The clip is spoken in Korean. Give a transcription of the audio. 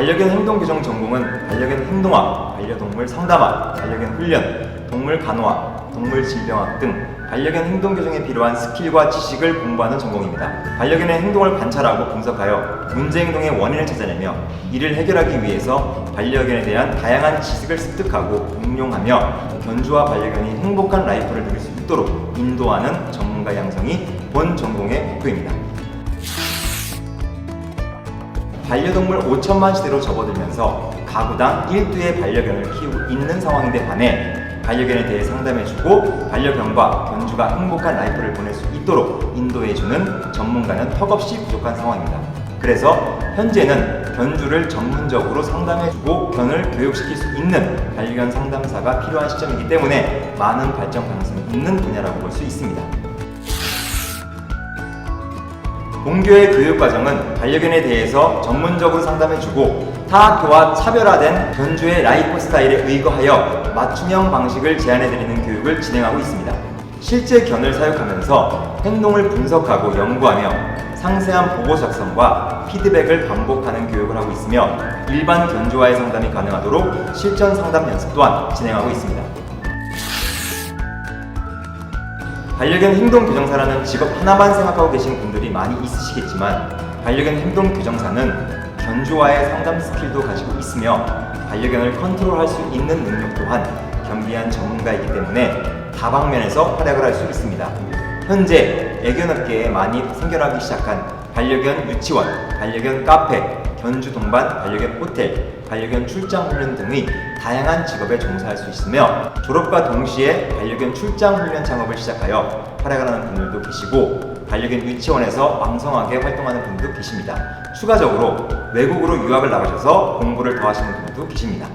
반려견 행동 교정 전공은 반려견 행동학, 반려동물 상담학, 반려견 훈련, 동물 간호학, 동물 질병학 등 반려견 행동 교정에 필요한 스킬과 지식을 공부하는 전공입니다. 반려견의 행동을 관찰하고 분석하여 문제 행동의 원인을 찾아내며 이를 해결하기 위해서 반려견에 대한 다양한 지식을 습득하고 응용하며 견주와 반려견이 행복한 라이프를 누릴 수 있도록 인도하는 전문가 양성이 본 전공의 목표입니다. 반려동물 5천만 시대로 접어들면서 가구당 1두의 반려견을 키우고 있는 상황인데 반해 반려견에 대해 상담해주고 반려견과 견주가 행복한 라이프를 보낼 수 있도록 인도해주는 전문가는 턱없이 부족한 상황입니다. 그래서 현재는 견주를 전문적으로 상담해주고 견을 교육시킬 수 있는 반려견 상담사가 필요한 시점이기 때문에 많은 발전 가능성이 있는 분야라고 볼 수 있습니다. 본교의 교육과정은 반려견에 대해서 전문적으로 상담해주고 타 학교와 차별화된 견주의 라이프 스타일에 의거하여 맞춤형 방식을 제안해드리는 교육을 진행하고 있습니다. 실제 견을 사육하면서 행동을 분석하고 연구하며 상세한 보고 작성과 피드백을 반복하는 교육을 하고 있으며 일반 견주와의 상담이 가능하도록 실전 상담 연습 또한 진행하고 있습니다. 반려견 행동 교정사라는 직업 하나만 생각하고 계신 분들이 많이 있으시겠지만 반려견 행동 교정사는 견주와의 상담 스킬도 가지고 있으며 반려견을 컨트롤할 수 있는 능력 또한 겸비한 전문가이기 때문에 다방면에서 활약을 할 수 있습니다. 현재 애견업계에 많이 생겨나기 시작한 반려견 유치원, 반려견 카페, 견주 동반, 반려견 호텔, 반려견 출장 훈련 등의 다양한 직업에 종사할 수 있으며 졸업과 동시에 반려견 출장 훈련 창업을 시작하여 활약을 하는 분들도 계시고 반려견 유치원에서 왕성하게 활동하는 분도 계십니다. 추가적으로 외국으로 유학을 나가셔서 공부를 더 하시는 분들도 계십니다.